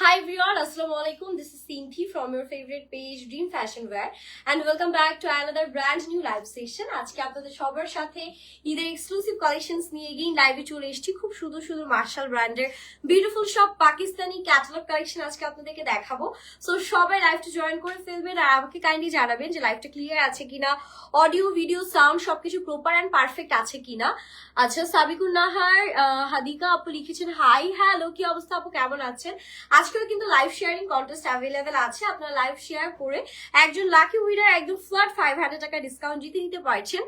Hi everyone, Assalamu alaikum. This is Sinthi from your favorite page Dream Fashion Wear. And welcome back to another brand new live session. আজকে আপনাদের সবার সাথে ঈদের exclusive collections নিয়ে গিয়ে লাইভে চলে এসেছি। খুব সুন্দর সুন্দর মার্শাল ব্র্যান্ডের বিউটিফুল সব পাকিস্তানি ক্যাটালগ কালেকশন আজকে আপনাদেরকে দেখাবো। সো সবাই লাইভটা জয়েন করে ফেলবেন আর আমাকে কাইন্ডলি জানাবেন যে লাইভটা ক্লিয়ার আছে কিনা অডিও ভিডিও সাউন্ড সবকিছু প্রপার অ্যান্ড পারফেক্ট আছে কিনা। আচ্ছা সাবিকুন নাহার হাদিকা আপু লিখেছেন হাই হ্যালো কি অবস্থা আপু? কেমন আছেন? আজকেও কিন্তু লাইভ শেয়ারিং কন্টেস্ট অ্যাভেলেবেল আছে। আপনারা লাইভ শেয়ার করে একজন লাকি উইনার একদম ফ্ল্যাট ফাইভ হান্ড্রেড টাকা ডিসকাউন্ট জিতে নিতে পারছেন।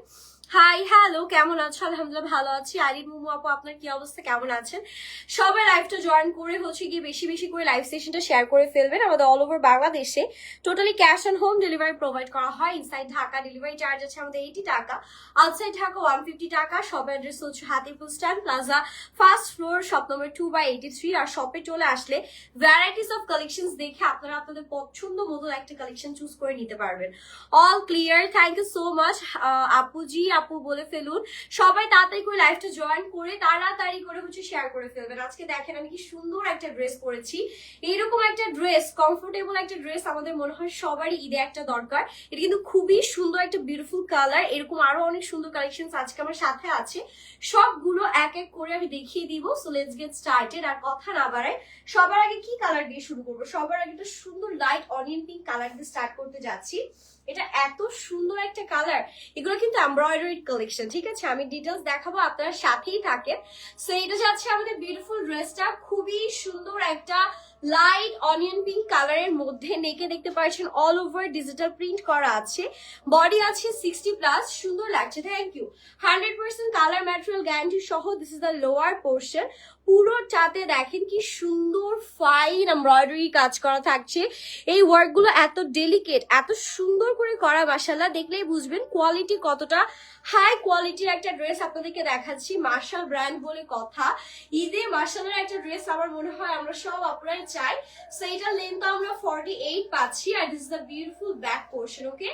হাই হ্যালো কেমন আছো? আলহামদুলিল্লাহ ভালো আছি। আরিন মুমু আপু, আপনার কি অবস্থা? কেমন আছেন? সবাই লাইভটা জয়েন করে হচ্ছে গিয়ে বেশি বেশি করে লাইভ সেশনটা শেয়ার করে ফেলবেন। আমাদের অল ওভার বাংলাদেশে totally cash on home delivery provide করা হয়। ইনসাইড ঢাকা ডেলিভারি চার্জ আছে আমাদের এইটি টাকা। আউটসাইড ঢাকা ওয়ান ফিফটি টাকা। শপ অ্যাড্রেস হচ্ছে Hatipur stand plaza first floor shop number two by eighty three আর শপে চলে আসলে ভ্যারাইটিস অফ কালেকশনস দেখে আপনারা আপনাদের পছন্দ মতো একটা কালেকশন চুজ করে নিতে পারবেন। All clear thank you so much আপুজি আপু বলে ফেলুন। সবাই তাড়াতাড়ি করে লাইভটা জয়েন করে তাড়াতাড়ি করে হচ্ছে শেয়ার করে ফেলবেন। আজকে দেখেন আমি কি সুন্দর একটা ড্রেস পরেছি। এইরকম একটা ড্রেস কমফোর্টেবল একটা ড্রেস আমাদের মনে হয় সবারই ঈদে একটা দরকার। এটা কিন্তু খুবই সুন্দর একটা বিউটিফুল কালার এরকম আরও অনেক সুন্দর কালেকশন আজকে আমার সাথে আছে। সবগুলো এক এক করে আমি দেখিয়ে দিব। সো লেটস গেট স্টার্টেড আর কথা না বাড়ায়, সবার আগে কি কালার দিয়ে শুরু করব? সবার আগে একটা সুন্দর লাইট অনিয়ন পিঙ্ক কালার দিয়ে স্টার্ট করতে যাচ্ছি। এটা এত সুন্দর একটা কালার এগুলো কিন্তু এমব্রয়ডারি কালেকশন ঠিক আছে? আমি ডিটেলস দেখাবো, আপনারা সাথেই থাকেন। সো এটা যাচ্ছে আমাদের বিউটিফুল ড্রেসটা খুবই সুন্দর একটা লাইট, অনিয়ন পিঙ্ক কালারের মধ্যে নেকে দেখতে পাচ্ছেন অল ওভার ডিজিটাল প্রিন্ট করা আছে। বডি আছে সিক্সটি প্লাস সুন্দর লাগছে thank you hundred percent colour material guarantee সহ this is the lower portion পুরো পুরোটাতে দেখেন কি সুন্দর ফাইন এমব্রয়ডারি কাজ করা থাকছে। এই ওয়ার্কগুলো এত ডেলিকেট এত সুন্দর করে করা মাসাল্লাহ দেখলেই বুঝবেন কোয়ালিটি কতটা হাই কোয়ালিটির একটা ড্রেস আপনাদেরকে দেখাচ্ছি মার্শাল ব্র্যান্ড বলে কথা। ঈদে মার্শালের একটা ড্রেস আমার মনে হয় আমরা সব আপনারাই চাই। সো এটার লেন্থ আমরা ফর্টি এইট পাচ্ছি আর this is beautiful back portion okay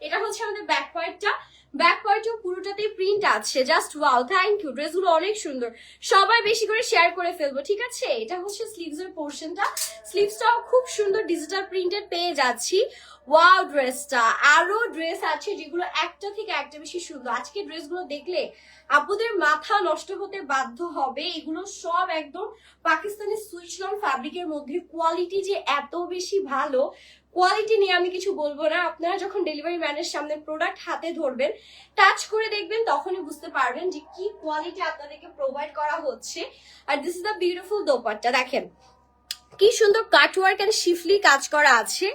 এটা হচ্ছে আমাদের ব্যাক পয়েন্টটা ব্যাক পয়েন্টও পুরোটাতেই প্রিন্ট আছে জাস্ট ওয়াও থ্যাংক ইউ ড্রেসগুলো অনেক সুন্দর। সবাই বেশি করে শেয়ার করে ফেলব, ঠিক আছে? এটা হচ্ছে স্লিভস এর পোর্শনটা স্লিভসটাও খুব সুন্দর ডিজিটাল প্রিন্টেড পেয়ে যাচ্ছি। ওয়াও ড্রেসটা আরও ড্রেস আছে যেগুলো একটা থেকে একটা বেশি সুন্দর। আজকে ড্রেসগুলো দেখলে আপুদের মাথা নষ্ট হতে বাধ্য হবে। এগুলো সব একদম পাকিস্তানি সুইচলন ফ্যাব্রিকের মধ্যে। কোয়ালিটি যে এত বেশি ভালো কোয়ালিটি নিয়ে আমি কিছু বলব না। আপনারা যখন ডেলিভারি ম্যানের সামনে প্রোডাক্ট হাতে ধরবেন টাচ করে দেখবেন, তখনই বুঝতে পারবেন যে কি কোয়ালিটি আপনাদেরকে প্রোভাইড করা হচ্ছে। আর this is the beautiful dupatta. দেখেন কি সুন্দর কাটওয়ার্ক এন্ড শিফলি কাজ করা আছে।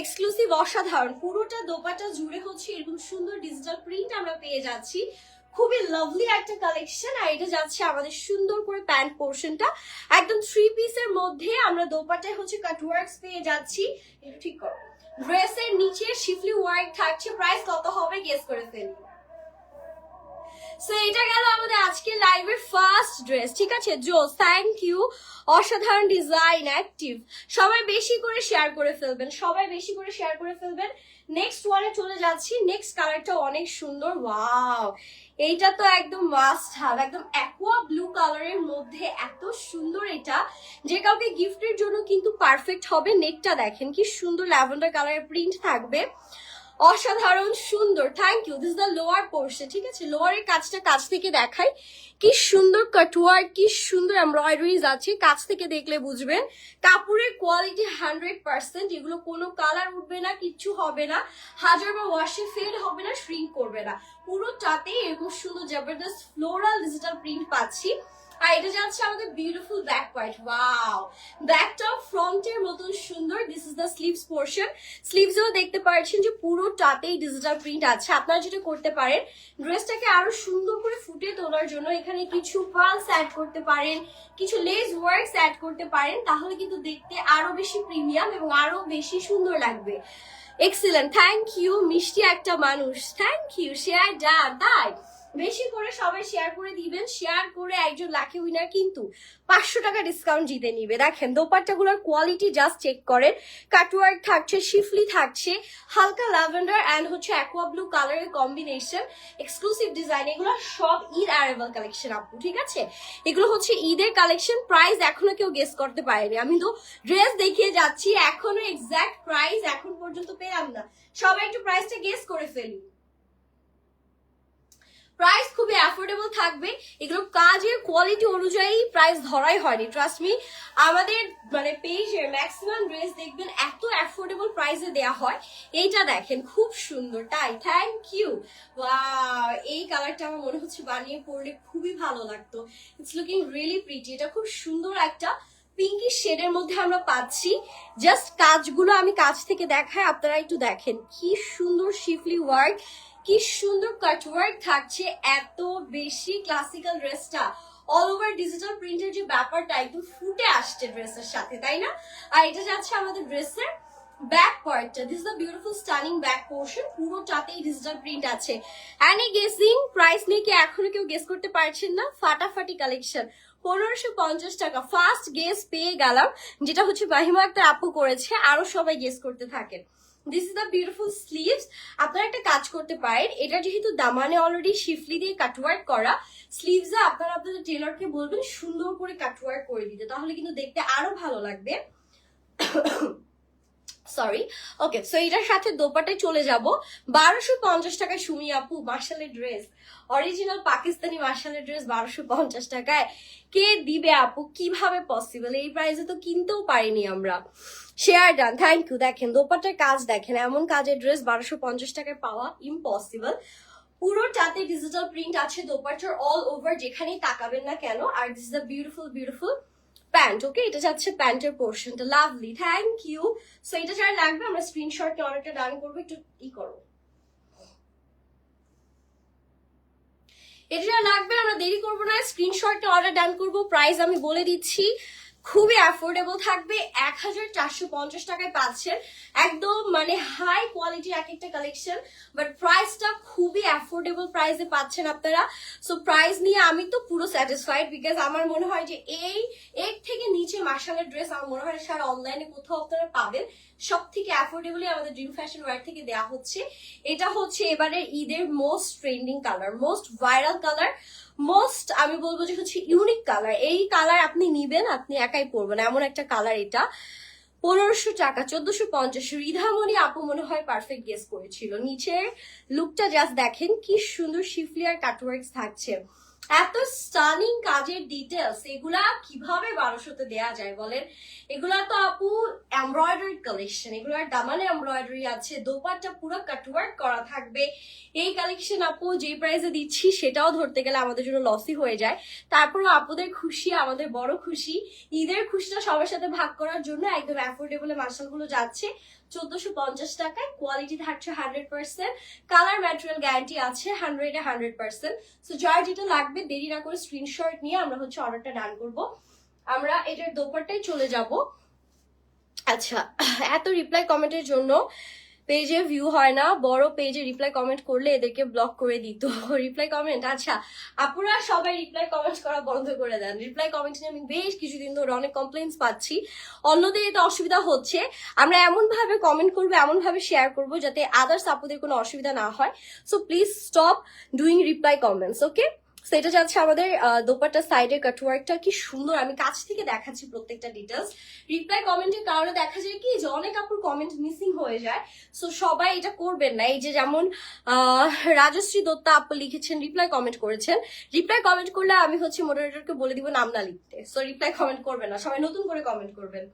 এক্সক্লুসিভ অসাধারণ। পুরোটা দোপাটা জুড়ে হচ্ছে এরকম সুন্দর ডিজিটাল প্রিন্ট আমরা পেয়ে যাচ্ছি। খুবই লাভলি একটা কালেকশন আর এটা যাচ্ছে আমাদের সুন্দর করে প্যান্ট পোর্শনটা একদম থ্রি পিসের মধ্যে আমরা দোপাটায় হচ্ছে কাটওয়ার্কস পেয়ে যাচ্ছি। ঠিক করো। ড্রেসের নিচে শিফলি ওয়ার্ক থাকছে। প্রাইস কত হবে গেস করে ফেলি সো এটা গেল আমাদের আজকে লাইভের ফার্স্ট ড্রেস ঠিক আছে? জোস থ্যাংক ইউ অসাধারণ ডিজাইন অ্যাক্টিভ সবাই বেশি করে শেয়ার করে ফেলবেন, সবাই বেশি করে শেয়ার করে ফেলবেন। নেক্সট ওয়ানে চলে যাচ্ছি। নেক্সট কালারটা অনেক সুন্দর ওয়াও এইটা তো একদম মাস্ট হাব একদম অ্যাকোয়া ব্লু কালারের মধ্যে এত সুন্দর এটা। যে কাউকে গিফটের জন্য কিন্তু পারফেক্ট হবে নেকটা দেখেন, কি সুন্দর ল্যাভেন্ডার কালারের প্রিন্ট থাকবে। অসাধারণ, সুন্দর। Thank you this the lower portion ঠিক আছে? লোয়ারের কাজটা কাছ থেকে দেখাই। কি সুন্দর কাটওয়ার কি সুন্দর এমব্রয়ডারিজ আছে। কাছ থেকে দেখলে বুঝবেন। কাপড়ের কোয়ালিটি হান্ড্রেড পার্সেন্ট এগুলো কোনো কালার উঠবে না, কিচ্ছু হবে না। হাজার বা ওয়াশে ফেল হবে না শ্রিঙ্ক করবে না। পুরোটাতে এরকম সুন্দর জবরদস্ত ফ্লোরাল ডিজিটাল প্রিন্ট পাচ্ছি। আর এটা যাচ্ছে আমাদের বিউটিফুল ব্যাক পার্ট ওয়াও ব্যাকটা ফ্রন্টের মতন সুন্দর this is the sleeves portion স্লিভসও দেখতে পাচ্ছেন যে পুরোটাতেই ডিজিটাল প্রিন্ট আছে। আপনারা যেটা করতে পারেন ড্রেসটাকে আরও সুন্দর করে ফুটিয়ে তোলার জন্য এখানে কিছু পালস অ্যাড করতে পারেন, কিছু লেস ওয়ার্কস অ্যাড করতে পারেন, তাহলে কিন্তু দেখতে আরও বেশি প্রিমিয়াম এবং আরও বেশি সুন্দর লাগবে। এক্সিলেন্ট থ্যাংক ইউ মিষ্টি একটা মানুষ। থ্যাংক ইউ শেয়ার ডান তাই বেশি করে সবাই শেয়ার করে দিবেন। শেয়ার করে একজন লাকি উইনার কিন্তু পাঁচশো টাকা ডিসকাউন্ট জিতে নিবে। দেখেন দোপাট্টাগুলোর কোয়ালিটি জাস্ট চেক করেন। কাটওয়ার্ক থাকছে শিফলি থাকছে, হালকা ল্যাভেন্ডার অ্যান্ড হচ্ছে অ্যাকোয়া ব্লু কালারের কম্বিনেশন এক্সক্লুসিভ ডিজাইন এগুলো সব ঈদ অ্যারেবল কালেকশন আপু, ঠিক আছে? এগুলো হচ্ছে ঈদের কালেকশন প্রাইস এখনও কেউ গেস করতে পারেনি। আমি তো ড্রেস দেখিয়ে যাচ্ছি, এখনও এক্সাক্ট প্রাইস এখন পর্যন্ত পেলাম না। সবাই একটু প্রাইসটা গেস করে ফেলি প্রাইস খুবই অ্যাফোর্ডেবল থাকবে। এগুলো কাজের কোয়ালিটি অনুযায়ী প্রাইস ধরাই হয়নি। ট্রাস্ট মি আমাদের মানে পেজের ম্যাক্সিমাম ড্রেস দেখবেন, এত অ্যাফোর্ডেবল প্রাইসে দেয়া হয়। এইটা দেখেন, খুব সুন্দর। তাই থ্যাংক ইউ এই কালারটা আমার মনে হচ্ছে বানিয়ে পরলে খুবই ভালো লাগতো। ইটস লুকিং রিয়েলি প্রিটি এটা খুব সুন্দর একটা পিঙ্কি শেডের মধ্যে আমরা পাচ্ছি। জাস্ট কাজগুলো আমি কাজ থেকে দেখাই, আপনারা একটু দেখেন। কি সুন্দর শিফলি ওয়ার্ক কি সুন্দর কাটওয়ার্ক থাকছে, এত বেশি ক্লাসিক্যাল ড্রেসটা অল ওভার ডিজিটাল প্রিন্টের যে ব্যাপারটা, একদম ফুটে আসছে ড্রেসের সাথে, তাই না? আর এটা যাচ্ছে আমাদের ড্রেসের ব্যাক পার্টটা this the beautiful stunning back portion পুরোটাতেই digital print আছে। অ্যান্ড এই গেসিং প্রাইস নিয়ে কি এখনও কেউ গেস করতে পারছেন না? ফাটাফাটি কালেকশন পনেরোশো পঞ্চাশ টাকা ফার্স্ট গেস পেয়ে গেলাম, যেটা হচ্ছে বাহিমা একটা আপু করেছে, আরও সবাই গেস করতে থাকেন। This is the beautiful sleeves আপনারা একটা কাজ করতে পারেন, এটা যেহেতু দামানে অলরেডি শিফলি দিয়ে কাটওয়ার্ক করা স্লিভসে আপনারা আপনাদের টেলরকে বলবেন সুন্দর করে কাটওয়ার্ক করে দিতে, তাহলে কিন্তু দেখতে আরও ভালো লাগবে। সরি ওকে সো এটার সাথে দোপাটায় চলে যাব। বারোশো পঞ্চাশ টাকায় সুমি আপু মার্শালের ড্রেস অরিজিনাল পাকিস্তানি মার্শালের ড্রেস বারোশো পঞ্চাশ টাকায়। কে দিবে আপু? কীভাবে পসিবল এই প্রাইসে তো কিনতেও পারিনি আমরা। শেয়ার ডান থ্যাংক ইউ দেখেন দোপাটার কাজ দেখেন, এমন কাজের ড্রেস বারোশো পঞ্চাশ টাকায় পাওয়া ইম্পসিবল পুরোটাতে ডিজিটাল প্রিন্ট আছে দোপাটার অল ওভার যেখানেই তাকাবেন না কেন। আর this is the beautiful beautiful pant okay এটা যাচ্ছে প্যান্টের পোর্শনটা লাভলি থ্যাংক ইউ সো এটা যারা লাগবে, আমরা স্ক্রিনশটকে অনেকটা ডান করব, একটু ই করো। এটা লাগবে, আমরা দেরি করব না স্ক্রিনশটটা অর্ডার ডান করব প্রাইস আমি বলে দিচ্ছি। খুবই অ্যাফোর্ডেবল থাকবে। এক হাজার চারশো পঞ্চাশ টাকায় পাচ্ছেন। একদম মানে হাই কোয়ালিটির এক একটা কালেকশন বাট প্রাইসটা খুবই অ্যাফোর্ডেবল প্রাইসে পাচ্ছেন আপনারা। সো প্রাইস নিয়ে আমি তো পুরো স্যাটিসফাইড বিকজ আমার মনে হয় যে এই এর থেকে নিচে মার্শালের ড্রেস আমার মনে হয় সারা অনলাইনে কোথাও আপনারা পাবেন। সব থেকে অ্যাফোর্ডেবলি আমাদের ড্রিম ফ্যাশন ওয়ার থেকে দেওয়া হচ্ছে। এটা হচ্ছে এবারে ঈদের most trending colour most viral colour most আমি বলব যে হচ্ছে ইউনিক কালার এই কালার আপনি নিবেন, আপনি একাই পরবেন এমন একটা কালার এটা। পনেরোশো টাকা, চোদ্দশো পঞ্চাশ। রিধামণি আপু মনে হয় পারফেক্ট গেস করেছিল। নিচের লুকটা জাস্ট দেখেন, কি সুন্দর শিফলিয়ার কাটওয়ার্কস থাকছে। এত স্টানিং কাজের ডিটেলস এগুলা কীভাবে বারোশোতে দেয়া যায় বলেন? এগুলা তো আপু এমব্রয়ডারি কালেকশন এগুলার দামানে এমব্রয়ডারি আছে, দোপাট্টা পুরো কাটওয়ার্ক করা থাকবে। এই কালেকশন আপু যে প্রাইসে দিচ্ছি সেটাও ধরতে গেলে আমাদের জন্য লসই হয়ে যায়। তারপরও আপুদের খুশি, আমাদের বড় খুশি। ঈদের খুশিটা সবার সাথে ভাগ করার জন্য একদম অ্যাফোর্ডেবল মার্শালগুলো যাচ্ছে। চোদ্দশো পঞ্চাশ টাকায় কোয়ালিটি থাকছে hundred percent colour material guarantee আছে হান্ড্রেডে হান্ড্রেড পার্সেন্ট সো যার যেটা লাগবে, দেরি না করে স্ক্রিনশট নিয়ে আমরা হচ্ছে অর্ডারটা ডান করব। আমরা এটার দোপারটাই চলে যাব। আচ্ছা এত রিপ্লাই কমেন্টের জন্য পেজে ভিউ হয় না, বড় পেজে রিপ্লাই কমেন্ট করলে এদেরকে ব্লক করে দিত। রিপ্লাই কমেন্ট আচ্ছা আপনারা সবাই রিপ্লাই কমেন্ট করা বন্ধ করে দেন। রিপ্লাই কমেন্ট নিয়ে আমি বেশ কিছুদিন ধরে অনেক কমপ্লেন্স পাচ্ছি। অন্যদের এটা অসুবিধা হচ্ছে। আমরা এমন ভাবে কমেন্ট করব এমন ভাবে শেয়ার করব যাতে আদার্স আপুদের কোনো অসুবিধা না হয়। So please stop doing reply comments okay সেটা যাচ্ছে আমাদের দোপাট্টা সাইডের কাটওয়ার্কটা কি সুন্দর। আমি কাছ থেকে দেখাচ্ছি প্রত্যেকটা ডিটেলস রিপ্লাই কমেন্টের কারণে দেখা যায় কি, যে অনেক আপুর কমেন্ট মিসিং হয়ে যায়। সো সবাই এটা করবেন না। এই যে যেমন রাজশ্রী দত্তা আপু লিখেছেন রিপ্লাই কমেন্ট করেছেন। রিপ্লাই কমেন্ট করলে আমি হচ্ছে মডারেটরকে বলে দিব নাম না লিখতে। সো রিপ্লাই কমেন্ট করবেন না। সবাই নতুন করে কমেন্ট করবেন।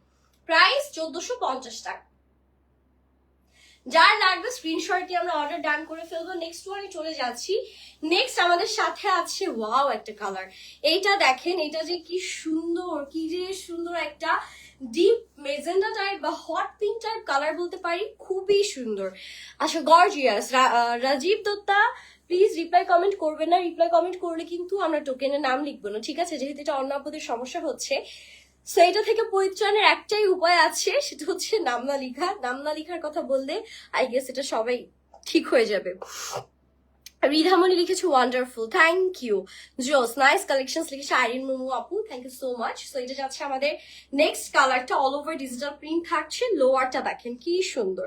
প্রাইস চোদ্দশো পঞ্চাশ টাকা। যার লাগবে স্ক্রিনশট দিয়ে আমরা অর্ডার ডান করে ফেলব। নেক্সট ওয়ানে চলে যাচ্ছি। নেক্সট আমাদের সাথে আছে ওয়াও একটা কালার এইটা দেখেন এটা যে কি সুন্দর, কি যে সুন্দর একটা ডিপ মেজেন্ডা টাইপ বা হট পিঙ্ক টাইপ কালার বলতে পারি, খুবই সুন্দর। আচ্ছা gorgeous Rajib Datta please reply comment করবেন না। রিপ্লাই কমেন্ট করলে কিন্তু আমরা টোকেনের নাম লিখব না, ঠিক আছে? যেহেতু এটা অন্য সমস্যা হচ্ছে। সো এটা থেকে পরিত্রাণের একটাই উপায় আছে, সেটা হচ্ছে নামনা লিখা। নামনা লিখার কথা বললে আই গেস এটা সবাই ঠিক হয়ে যাবে। রিধামণি লিখেছে ওয়ান্ডারফুল থ্যাংক ইউ জোস নাইস কালেকশন লিখেছে আইরিন মুমু আপু thank you so much so এটা যাচ্ছে আমাদের নেক্সট কালারটা অল ওভার ডিজিটাল প্রিন্ট থাকছে লোয়ারটা দেখেন, কি সুন্দর।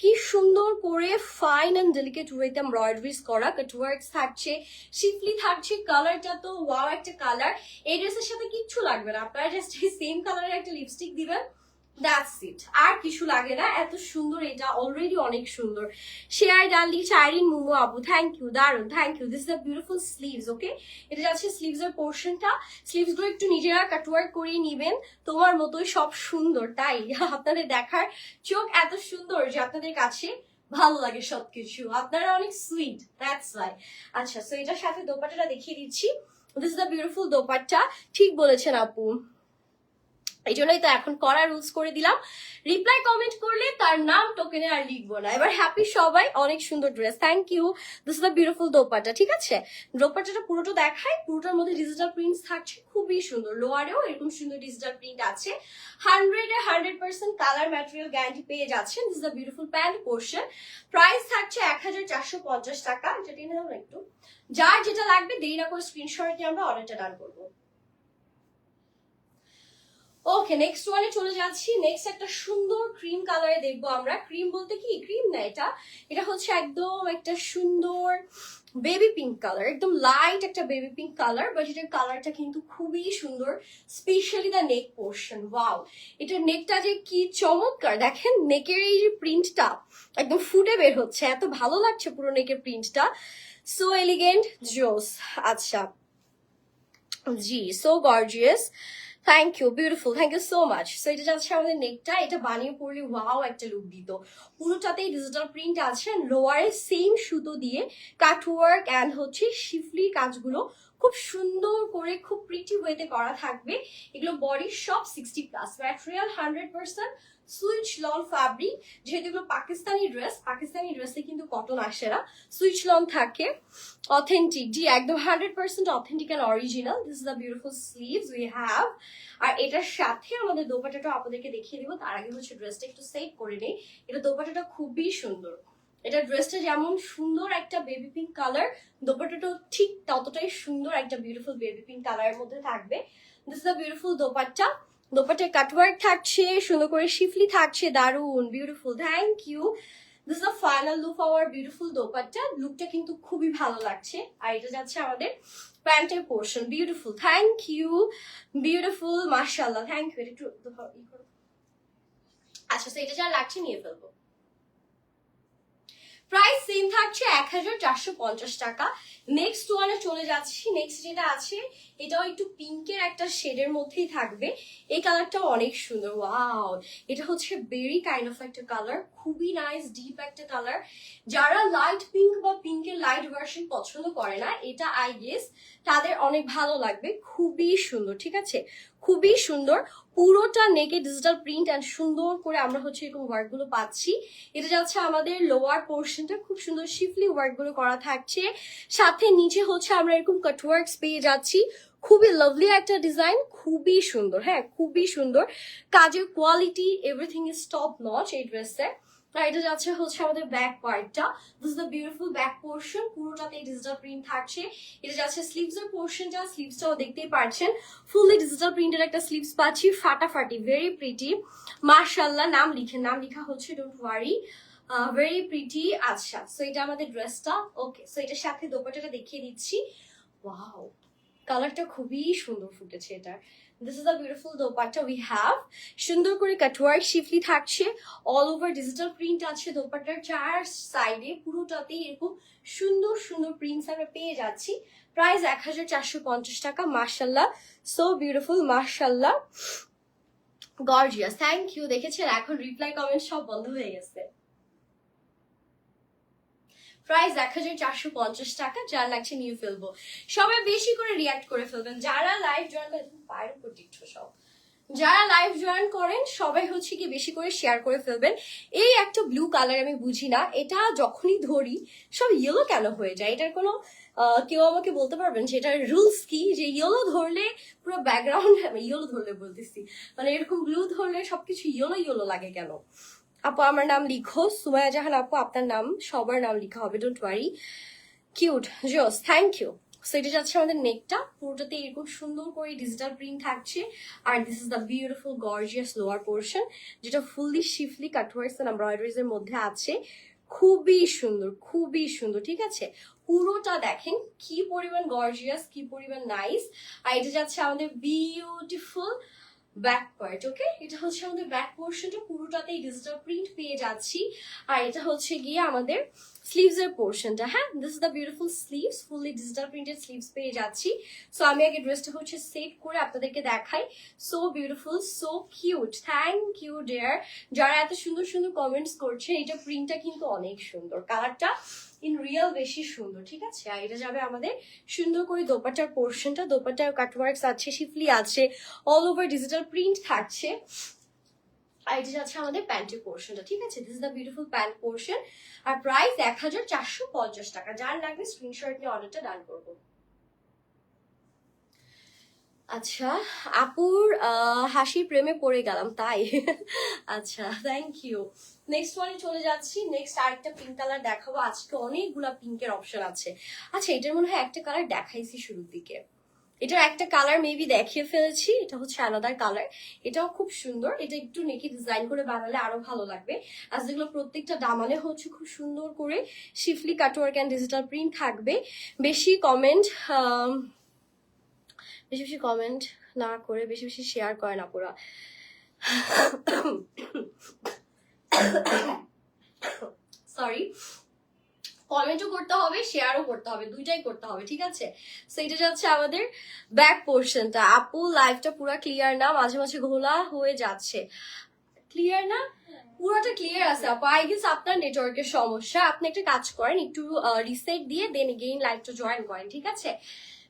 কি সুন্দর করে ফাইন অ্যান্ড ডেলিকেট ওয়েতে এমব্রয়ডারিজ করা কাটওয়ার্কস থাকছে শিফলি থাকছে কালারটা তো ওয়াও একটা কালার এই ড্রেসের সাথে কিচ্ছু লাগবে না, আপনারা জাস্ট এই সেম কালারের একটা লিপস্টিক দিবেন দ্যাটস ইট আর কিছু লাগে না, এত সুন্দর, এটা অলরেডি অনেক সুন্দর। শেয়ার ডাল দিয়েছে আইরিন মুমু আবু। থ্যাংক ইউ দারুণ thank you this the beautiful sleeves okay এটা যাচ্ছে স্লিভস এর পোর্শনটা স্লিভসগুলো একটু নিজেরা কাটওয়ার্ক করিয়ে নিবেন। তোমার মতোই সব সুন্দর, তাই আপনাদের দেখার চোখ এত সুন্দর যে আপনাদের কাছে ভালো লাগে সবকিছু। আপনারা অনেক সুইট দ্যাটস ওয়াই আচ্ছা সো এটার সাথে দোপাট্টাটা দেখিয়ে দিচ্ছি। This the beautiful dupatta. ঠিক বলেছেন আপু। এই জন্যই তো এখন করা রুলস করে দিলাম। রিপ্লাই কমেন্ট করলে তার নাম টোকেনে আর লিখব না। এবার হ্যাপি সবাই, অনেক সুন্দর dress thank you this the beautiful dupatta, ঠিক আছে? দোপাট্টাটা পুরোটা দেখায় পুরোটার মধ্যে ডিজিটাল প্রিন্টস থাকছে, খুবই সুন্দর। লোয়ারেও এরকম সুন্দর ডিজিটাল প্রিন্ট আছে। Hundred a hundred percent colour material guarantee পেয়ে যাচ্ছেন। This the beautiful pant portion price থাকছে এক হাজার চারশো পঞ্চাশ টাকা। এটা টেনে একটু। যার যেটা লাগবে, দেরি না করে স্ক্রিনশট আমরা অর্ডারটা ডান করব। ওকে নেক্সট ওয়ানে চলে যাচ্ছি। নেক্সট একটা সুন্দর ক্রিম কালারে দেখব আমরা। ক্রিম বলতে কি? ক্রিম না এটা? এটা হচ্ছে একদম একটা সুন্দর বেবি পিঙ্ক কালার একদম লাইট একটা বেবি পিঙ্ক কালার বাট এটার কালারটা কিন্তু খুবই সুন্দর specially the neck portion wow এটার নেকটা যে কি চমৎকার! দেখেন নেকের এই যে প্রিন্টটা একদম ফুটে বের হচ্ছে, এত ভালো লাগছে পুরো নেকের প্রিন্টটা সো এলিগেন্ট জোস আচ্ছা। জি so gorgeous thank you beautiful thank you so much so এটা যাচ্ছে আমাদের নেকটা এটা বানিয়ে পড়লে ওয়াও একটা লুক দিত। পুরোটাতেই ডিজিটাল প্রিন্ট আছে লোয়ারে সেম সুতো দিয়ে কাট ওয়ার্ক অ্যান্ড হচ্ছে শিফলি কাজগুলো খুব সুন্দর করে, খুব প্রিটি ওয়েতে করা থাকবে। এগুলো বডির সব sixty plus material hundred percent switch lawn fabric যেহেতু এগুলো পাকিস্তানি ড্রেস পাকিস্তানি ড্রেসে কিন্তু কটন আসে না। সুইচ লন থাকে অথেন্টিক জি, একদম hundred percent authentic and original this is the beautiful sleeves we have আর এটার সাথে আমাদের দোপাটাটা আপনাদেরকে দেখিয়ে দিব। তার আগে হচ্ছে ড্রেসটা একটু সেট করে নেই। এটা দোপাটাটা খুবই সুন্দর। এটা ড্রেসটা যেমন সুন্দর একটা বেবি পিঙ্ক কালার দোপাটাটাও ঠিক ততটাই সুন্দর একটা বিউটিফুল বেবি পিঙ্ক কালারের মধ্যে থাকবে। This the beautiful dupatta. দোপাট্টায় cutwork থাকছে, সুন্দর করে শিফলি থাকছে দারুণ beautiful thank you this the final look our beautiful dupatta. লুকটা কিন্তু খুবই ভালো লাগছে। আর এটা যাচ্ছে আমাদের প্যান্টের portion beautiful thank you beautiful মার্শাল্লাহ থ্যাংক ইউ একটু আচ্ছা এটা যা লাগছে নিয়ে ফেলব। প্রাইস সেম থাকছে এক হাজার চারশো পঞ্চাশ টাকা। নেক্সট ওয়ানে চলে যাচ্ছি। নেক্সট যেটা আছে, এটাও একটু পিঙ্কের একটা শেডের মধ্যেই থাকবে। এই কালারটাও অনেক সুন্দর। ওয়াও এটা হচ্ছে বেরি কাইন্ড অফ একটা কালার খুবই নাইস ডিপ একটা কালার যারা লাইট পিঙ্ক বা পিঙ্কের লাইট ভার্সন পছন্দ করে না, এটা আই গেস তাদের অনেক ভালো লাগবে। খুবই সুন্দর, ঠিক আছে? খুবই সুন্দর। পুরোটা নেকে ডিজিটাল প্রিন্ট অ্যান্ড সুন্দর করে আমরা হচ্ছে এরকম ওয়ার্কগুলো পাচ্ছি। এটা যাচ্ছে আমাদের লোয়ার পোর্শনটা খুব সুন্দর শিফলি ওয়ার্কগুলো করা থাকছে। সাথে নিচে হচ্ছে আমরা এরকম কাটওয়ার্কস পেয়ে যাচ্ছি। খুবই লাভলি একটা ডিজাইন খুবই সুন্দর হ্যাঁ খুবই সুন্দর। কাজের quality everything is top notch এই ড্রেসের এটা যাচ্ছে হচ্ছে আমাদের ব্যাক পার্টটা this the beautiful back portion পুরোটাতে digital print থাকছে। এটা যাচ্ছে স্লিভস এর পোর্শনটা স্লিভসটাও দেখতেই পাচ্ছেন ফুললি ডিজিটাল প্রিন্টের একটা স্লিভস পাচ্ছি। ফাটাফাটি ভেরি প্রিটি মার্শাল্লাহ নাম লিখে নাম লেখা হচ্ছে ডোন্ট ওয়ারি ভেরি প্রিটি আচ্ছা সো এটা আমাদের ড্রেসটা ওকে সো এটার সাথে দোপাটাটা দেখিয়ে দিচ্ছি। ওয়াও কালারটা খুবই সুন্দর ফুটেছে এটার। This is the beautiful dupatta we have সুন্দর করে কাটওয়ার্ক শিফলি থাকছে অল ওভার ডিজিটাল প্রিন্ট আছে, দোপাট্টার চার সাইডে পুরোটাতেই এরকম সুন্দর সুন্দর প্রিন্টস আমরা পেয়ে যাচ্ছি। প্রাইস এক হাজার চারশো পঞ্চাশ টাকা মার্শাল্লাহ সো বিউটিফুল মার্শাল্লাহ গর্জিয়াস থ্যাংক ইউ দেখেছেন? এখন রিপ্লাই কমেন্ট সব বন্ধ হয়ে গেছে। প্রাইস এক হাজার চারশো পঞ্চাশ টাকা যার লাগছে নিয়ে ফেলব। সবাই বেশি করে রিয়াক্ট করে ফেলবেন। যারা লাইভ জয়েন করেন পায়ের উপর টিকছো সব। যারা লাইভ জয়েন করেন, সবাই হচ্ছে কি বেশি করে শেয়ার করে ফেলবেন। এই একটা ব্লু কালার আমি বুঝি না। এটা যখনই ধরি, সব ইয়েলো কেন হয়ে যায়? এটার কোনো কেউ আমাকে বলতে পারবেন যে এটার রুলস কি? যে ইয়েলো ধরলে পুরো ব্যাকগ্রাউন্ড ইয়েলো ধরলে বলতেছি। মানে এরকম ব্লু ধরলে সবকিছু ইয়েলো ইয়েলো লাগে কেন? আপু, আমার নাম লিখো, সুমায়া জাহান আপু, আপনার নাম, সবার নাম লিখা হবে ডোন্ট ওয়ারি কিউট জোস থ্যাংক ইউ সো এটা যাচ্ছে আমাদের নেকটা পুরোটাতে এরকম সুন্দর করে ডিজিটাল প্রিন্ট থাকছে, আর this is the beautiful gorgeous lower portion যেটা fully schiffli cutworks and embroideries এর মধ্যে আছে। খুবই সুন্দর খুবই সুন্দর, ঠিক আছে? পুরোটা দেখেন, কি পরিমাণ গর্জিয়াস কি পরিমাণ নাইস আর এটা যাচ্ছে আমাদের বিউটিফুল ব্যাক পার্ট ওকে এটা হচ্ছে আমাদের ব্যাক পোর্শনটা পুরোটাতেই ডিজিটাল প্রিন্ট পেয়ে যাচ্ছি। আর এটা হচ্ছে গিয়ে আমাদের স্লিভস এর পোর্শনটা হ্যাঁ? This is the beautiful sleeves fully digital printed sleeves পেয়ে যাচ্ছি। সো আমি আগে ড্রেসটা হচ্ছে সেট করে আপনাদেরকে দেখাই। So beautiful so cute thank you dear যারা এত সুন্দর সুন্দর কমেন্টস করছে এটা প্রিন্টটা কিন্তু অনেক সুন্দর। কালারটা ইন রিয়েল বেশি সুন্দর, ঠিক আছে? আর এটা যাবে আমাদের সুন্দর করে দোপাটার পোর্শনটা দোপাটার কাটওয়ার্কস আছে, শিফলি আছে অল ওভার ডিজিটাল প্রিন্ট থাকছে। আর এটা যাচ্ছে আমাদের প্যান্টের পোর্শনটা ঠিক আছে? This is the beautiful pant portion R price এক হাজার চারশো পঞ্চাশ টাকা। যার লাগবে স্ক্রিনশট নিয়ে অর্ডারটা ডান করব। আচ্ছা আপুর হাসির প্রেমে পড়ে গেলাম, তাই। আচ্ছা থ্যাংক ইউ নেক্সট ওয়ানে চলে যাচ্ছি। নেক্সট আরেকটা পিঙ্ক কালার দেখাবো। আজকে অনেকগুলা পিঙ্কের অপশন আছে। আচ্ছা এটার মনে হয় একটা কালার দেখাইছি শুরুর দিকে। এটার একটা কালার মেবি দেখিয়ে ফেলেছি। এটা হচ্ছে আলাদার কালার এটাও খুব সুন্দর। এটা একটু নেকি ডিজাইন করে বানালে আরও ভালো লাগবে। আর যেগুলো প্রত্যেকটা দামানে হচ্ছে খুব সুন্দর করে schiffli cutwork and digital print থাকবে। বেশি কমেন্ট বেশি বেশি কমেন্ট না করে, বেশি বেশি শেয়ার করেন আপুরা সরি কমেন্টও করতে হবে শেয়ারও করতে হবে, দুইটাই করতে হবে, ঠিক আছে? সো এটা যাচ্ছে আমাদের ব্যাক পোর্শনটা আপু লাইফটা পুরো ক্লিয়ার না? মাঝে মাঝে ঘোলা হয়ে যাচ্ছে। ক্লিয়ার না? পুরোটা ক্লিয়ার আছে, আপু। আই গেস আপনার নেটওয়ার্কের সমস্যা। আপনি একটা কাজ করেন, একটু রিসেট দিয়ে দেন এগেইন লাইভটা জয়েন করেন, ঠিক আছে?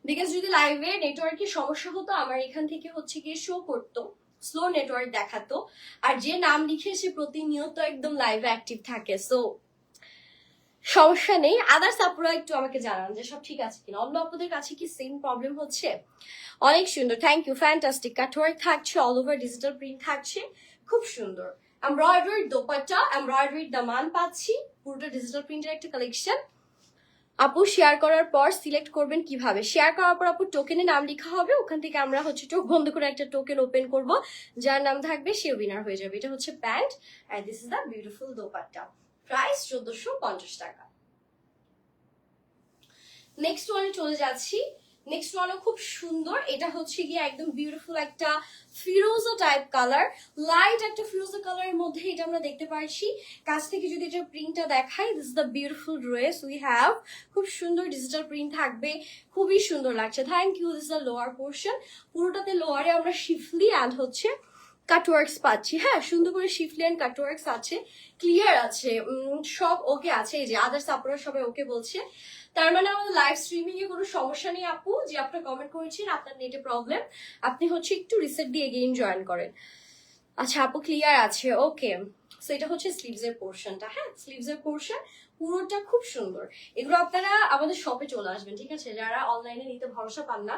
বিকজ যদি লাইভে নেটওয়ার্কের সমস্যা হতো, আমার এখান থেকে হচ্ছে গিয়ে শো করতো। স্লো নেটওয়ার্ক দেখাতো। আর যে নাম লিখে সে প্রতিনিয়ত একদম লাইভে অ্যাক্টিভ থাকে। সো সমস্যা নেই। আদার্স আপুরা একটু আমাকে জানান যে সব ঠিক আছে কিনা। অন্য আপনাদের কাছে কি সেম প্রবলেম হচ্ছে? অনেক সুন্দর। থ্যাংক ইউ ফ্যান্টাস্টিক কাটওয়ার্ক থাকছে অল ওভার ডিজিটাল প্রিন্ট থাকছে। খুব সুন্দর। এমব্রয়ডারি দোপাট্টা এমব্রয়ডারি দামান পাচ্ছি। পুরোটা ডিজিটাল প্রিন্টের একটা কালেকশন আপু শেয়ার করার পর সিলেক্ট করবেন কীভাবে? শেয়ার করার পর আপু টোকেনে নাম লেখা হবে, ওখান থেকে আমরা হচ্ছে চোখ বন্ধ করে একটা টোকেন ওপেন করব, যার নাম থাকবে সে উইনার হয়ে যাবে। এটা হচ্ছে pant R this is the beautiful dupatta. Price চোদ্দশো পঞ্চাশ টাকা। নেক্সট ওয়ানে চলে যাচ্ছি। নেক্সট ওয়ানও খুব সুন্দর। এটা হচ্ছে গিয়ে একদম বিউটিফুল একটা ফিরোজো টাইপ কালার লাইট একটা ফিরোজা কালারের মধ্যে এটা আমরা দেখতে পারছি। কাছ থেকে যদি এটা প্রিন্টটা দেখাই this the beautiful dress we have খুব সুন্দর ডিজিটাল প্রিন্ট থাকবে। খুবই সুন্দর লাগছে। Thank you this the lower portion পুরোটাতে লোয়ারে আমরা শিফলি অ্যাড হচ্ছে। কাটওয়ার্কস পাচ্ছি। হ্যাঁ সুন্দর করে শিফলি অ্যান্ড কাটওয়ার্কস আছে ক্লিয়ার আছে সব ওকে আছে। এই যে আদার্স আপনারা সবাই ওকে বলছে। তার মানে আমাদের লাইভ স্ট্রিমিং এ কোনো সমস্যা নেই আপু, যে আপনার কমেন্ট করেছেন, আপনার নেটে প্রবলেম আপনি হচ্ছে একটু রিসেট দিয়ে এগেইন জয়েন করেন। আচ্ছা আপু ক্লিয়ার আছে ওকে সো এটা হচ্ছে স্লিভস এর পোর্শনটা হ্যাঁ? স্লিভস এর পোর্শন পুরোটা খুব সুন্দর। এগুলো আপনারা আমাদের শপে চলে আসবেন, ঠিক আছে? যারা অনলাইনে নিতে ভরসা পান না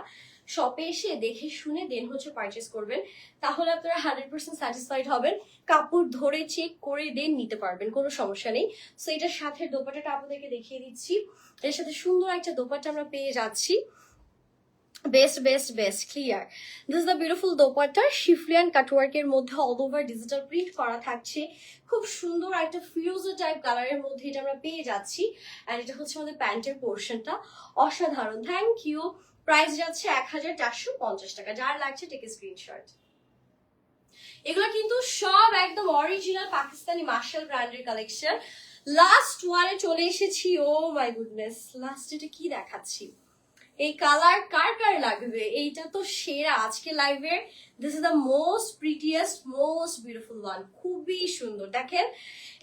শপে এসে দেখে শুনে দেন হচ্ছে পারচেস করবেন। তাহলে আপনারা হান্ড্রেড পার্সেন্ট স্যাটিসফাইড হবেন। কাপড় ধরে চেক করে দেন নিতে পারবেন, কোনো সমস্যা নেই। সো এটার সাথে দোপাটাটা আপনাদেরকে দেখিয়ে দিচ্ছি। এর সাথে সুন্দর একটা দোপাটা আমরা পেয়ে যাচ্ছি। Best best best clear this the beautiful dupatta. শিফলিয়ান কাটওয়ার্কের মধ্যে অল ওভার ডিজিটাল প্রিন্ট করা থাকছে। খুব সুন্দর একটা ফিরোজা টাইপ কালারের মধ্যে এটা আমরা পেয়ে যাচ্ছি। আর এটা হচ্ছে আমাদের প্যান্টের পোর্শনটা অসাধারণ। থ্যাংক ইউ প্রাইস যাচ্ছে এক হাজার চারশো পঞ্চাশ টাকা। যার লাগছে টেকে স্ক্রিনশট এগুলো কিন্তু সব একদম অরিজিনাল পাকিস্তানি মার্শাল ব্র্যান্ডের কালেকশন লাস্ট ওয়ানে চলে এসেছি। ও মাই গুডনেস লাস্ট এটা কি দেখাচ্ছি? এই কালার কার কার লাগবে? এইটা তো সেরা আজকে লাইভে this is the most prettiest most beautiful one খুবই সুন্দর। দেখেন,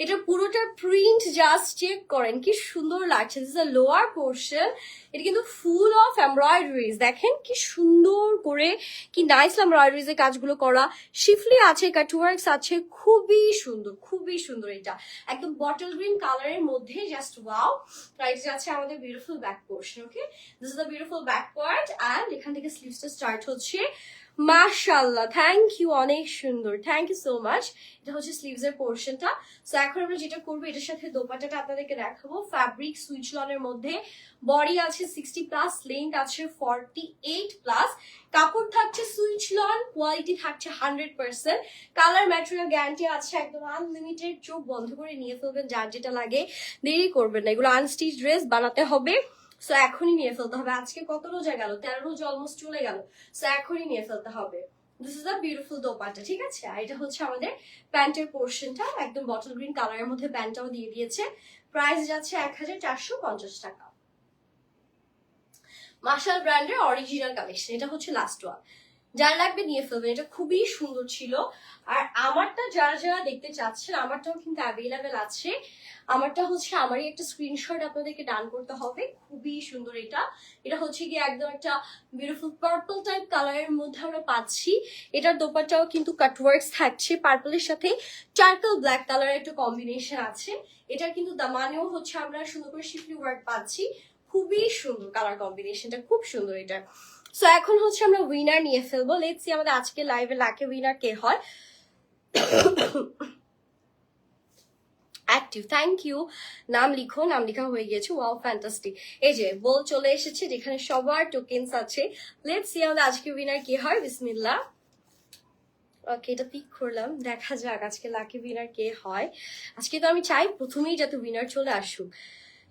এটা পুরোটা প্রিন্ট জাস্ট চেক করেন, কি সুন্দর লাগছে। দিস দ্য লোয়ার পোর্শন এটা কিন্তু ফুল অফ এমব্রয়ডারিজ দেখেন, কি সুন্দর করে, কি নাইস এমব্রয়ডারিজ এর কাজগুলো করা। শিফলি আছে কাটওয়ার্কস আছে, খুবই সুন্দর খুবই সুন্দর এটা। একদম বটল গ্রিন কালারের মধ্যে জাস্ট ওয়াও রাইট যাচ্ছে আমাদের beautiful back portion okay this is the beautiful back part and এখান থেকে স্লিভসটা স্টার্ট হচ্ছে। মাশাল্লাহ থ্যাংক ইউ অনেক সুন্দর থ্যাংক ইউ সো মাচ এটা হচ্ছে স্লিভস এর পোর্শনটা সো এখন আমরা যেটা করব, এটার সাথে দোপাটাটা আপনাদেরকে দেখাবো। ফ্যাব্রিক সুইচ লনের মধ্যে বডি আছে সিক্সটি প্লাস লেন্থ আছে ফর্টি এইট প্লাস কাপড় থাকছে সুইচ লন কোয়ালিটি থাকছে hundred percent colour material guarantee আছে একদম আনলিমিটেড চোখ বন্ধ করে নিয়ে ফেলবেন যার যেটা লাগে। দেরি করবেন না, এগুলো আনস্টিচ ড্রেস বানাতে হবে। সো এখনই নিয়ে ফেলতে হবে। আজকে কত রোজা গেল? তেরো রোজ অলমোস্ট চলে গেল। সো এখনই নিয়ে ফেলতে হবে। This is a beautiful dupatta, ঠিক আছে? আর এটা হচ্ছে আমাদের প্যান্টের পোর্শনটা একদম বটল গ্রিন কালারের মধ্যে প্যান্টটাও দিয়ে দিয়েছে। প্রাইস যাচ্ছে এক হাজার চারশো পঞ্চাশ টাকা। মার্শাল ব্র্যান্ডের অরিজিনাল কালেকশন এটা হচ্ছে লাস্ট ওয়ান যার লাগবে নিয়ে ফেলবেন। এটা খুবই সুন্দর ছিল। আর আমারটা যারা যারা দেখতে চাচ্ছেন, আমারটাও কিন্তু অ্যাভেলেবেল আছে। আমারটা হচ্ছে আমারই একটা স্ক্রিনশট আপনাদেরকে ডান করতে হবে। খুবই সুন্দর এটা। এটা হচ্ছে গিয়ে একদম একটা বিউটিফুল পার্পল টাইপ কালারের মধ্যে আমরা পাচ্ছি। এটার দোপাটাও কিন্তু কাটওয়ার্কস থাকছে। পার্পলের সাথে চারকল ব্ল্যাক কালারের একটা কম্বিনেশন আছে। এটার কিন্তু দামানেও হচ্ছে আমরা সুন্দর করে শিফলি ওয়ার্ক পাচ্ছি। খুবই সুন্দর কালার কম্বিনেশনটা খুব সুন্দর এটা। সো এখন হচ্ছে আমরা উইনার নিয়ে ফেলব। লেটস আমাদের আজকে লাইভে লাকে উইনার কে হয়। অ্যাক্টিভ থ্যাংক ইউ নাম লিখো, নাম লেখা হয়ে গিয়েছে। ওয়াও ফ্যান্টাস্টিক এই যে, বল চলে এসেছে, যেখানে সবার টোকেন্স আছে। লেটস সি আমাদের আজকে উইনার কে হয়, বিসমিল্লাহ। ওকে এটা পিক করলাম। দেখা যাক আজকে লাকি উইনার কে হয়। আজকে তো আমি চাই প্রথমেই যাতে উইনার চলে আসুক।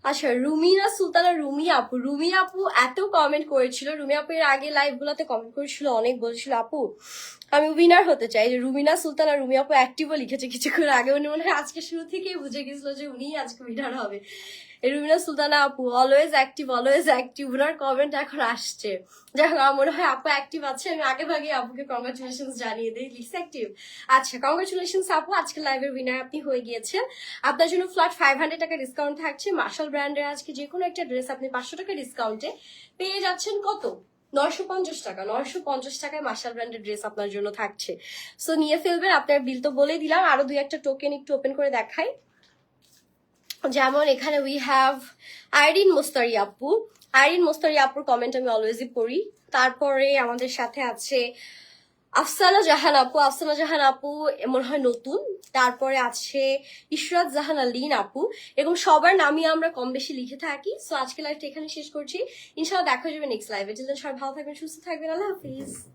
আচ্ছা রুমিনা সুলতানা? রুমি আপু। রুমি আপু এত কমেন্ট করেছিল। রুমি আপু এর আগে লাইভ গুলাতে কমেন্ট করেছিল, অনেক বলছিল, আপু, আমি উইনার হতে চাই। যে রুমিনা সুলতানা, রুমি আপু অ্যাক্টিভও লিখেছে কিছুক্ষণ আগে। উনি মনে হয় আজকে শুরু থেকেই বুঝে গেছিল যে উনি আজকে উইনার হবে। রুমিনা সুলতানা আপু অলওয়েজ অ্যাক্টিভ অলওয়েজ অ্যাক্টিভ ওনার কমেন্ট এখন আসছে। যাই হোক আমার মনে হয় আপু অ্যাক্টিভ আছে, আমি আগে ভাগে আপুকে কংগ্রাচুলেশন জানিয়ে দিই লিখছে অ্যাক্টিভ আচ্ছা কংগ্রাচুলেশন আপু, আজকে লাইভের উইনার আপনি হয়ে গিয়েছেন। আপনার জন্য ফ্ল্যাট ফাইভ হান্ড্রেড টাকা ডিসকাউন্ট থাকছে। মার্শাল ব্র্যান্ডের আজকে যে কোনো একটা ড্রেস আপনি পাঁচশো টাকা ডিসকাউন্টে পেয়ে যাচ্ছেন কত? নয়শো পঞ্চাশ টাকা, নয়শো পঞ্চাশ টাকায় মার্শাল ব্র্যান্ডের ড্রেস আপনার জন্য থাকছে। সো নিয়ে ফেলবেন, আপনার বিল তো বলেই দিলাম, আরও দুই একটা টোকেন একটু ওপেন করে দেখাই। যেমন এখানে উই হ্যাভ আইরিন মোস্তারি আপু আইরিন মোস্তারি আপুর কমেন্ট আমি অলওয়েজই পড়ি। তারপরে আমাদের সাথে আছে আফসানা জাহান আপু। আফসানা জাহান আপু মনে হয় নতুন। তারপরে আছে ইশরাত জাহান আলীন আপু। এরকম সবার নামই আমরা কম বেশি লিখে থাকি। সো আজকে লাইভটা এখানে শেষ করছি। ইনশাল্লাহ দেখা যাবে নেক্সট লাইভে যেদিন সবাই ভালো থাকবেন, সুস্থ থাকবেন। আল্লাহ হাফিজ।